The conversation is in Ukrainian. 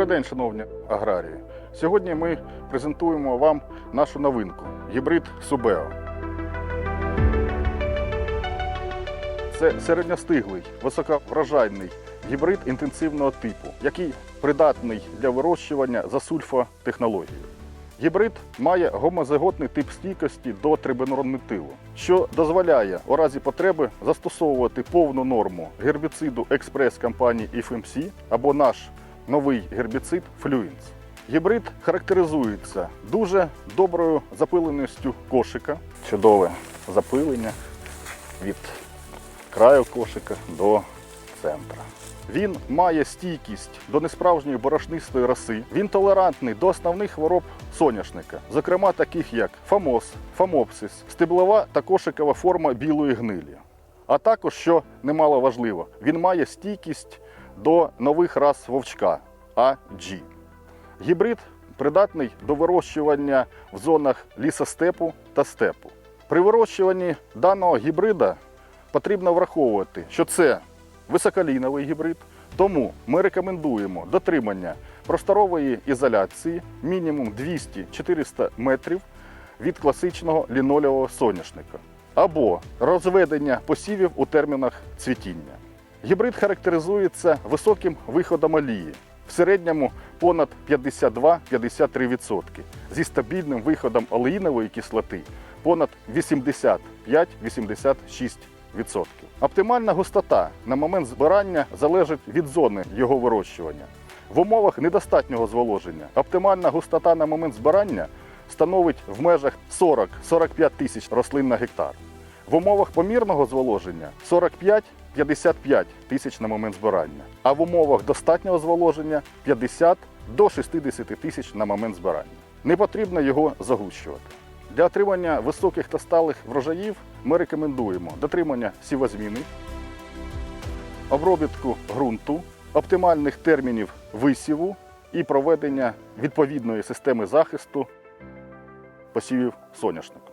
Добрий день, шановні аграрії. Сьогодні ми презентуємо вам нашу новинку гібрид Субео. Це середньостиглий, високоврожайний гібрид інтенсивного типу, який придатний для вирощування за сульфотехнологією. Гібрид має гомозиготний тип стійкості до трибенорнитилу, що дозволяє у разі потреби застосовувати повну норму гербіциду експрес компанії FMC або наш новий гербіцид Fluence. Гібрид характеризується дуже доброю запиленістю кошика, чудове запилення від краю кошика до центра. Він має стійкість до несправжньої борошнистої роси. Він толерантний до основних хвороб соняшника, зокрема таких як фамоз, фамопсис, стеблова та кошикова форма білої гнилі. А також, що немало важливо, він має стійкість до нових рас вовчка AG. Гібрид придатний до вирощування в зонах лісостепу та степу. При вирощуванні даного гібрида потрібно враховувати, що це високоліновий гібрид, тому ми рекомендуємо дотримання просторової ізоляції мінімум 200-400 метрів від класичного лінолевого соняшника або розведення посівів у термінах цвітіння. Гібрид характеризується високим виходом олії, в середньому понад 52-53% зі стабільним виходом олеїнової кислоти понад 85-86%. Оптимальна густота на момент збирання залежить від зони його вирощування. В умовах недостатнього зволоження оптимальна густота на момент збирання становить в межах 40-45 тисяч рослин на гектар. В умовах помірного зволоження 45-55 тисяч на момент збирання, а в умовах достатнього зволоження 50 до 60 тисяч на момент збирання. Не потрібно його загущувати. Для отримання високих та сталих врожаїв ми рекомендуємо дотримання сівозміни, обробітку ґрунту, оптимальних термінів висіву і проведення відповідної системи захисту посівів соняшнику.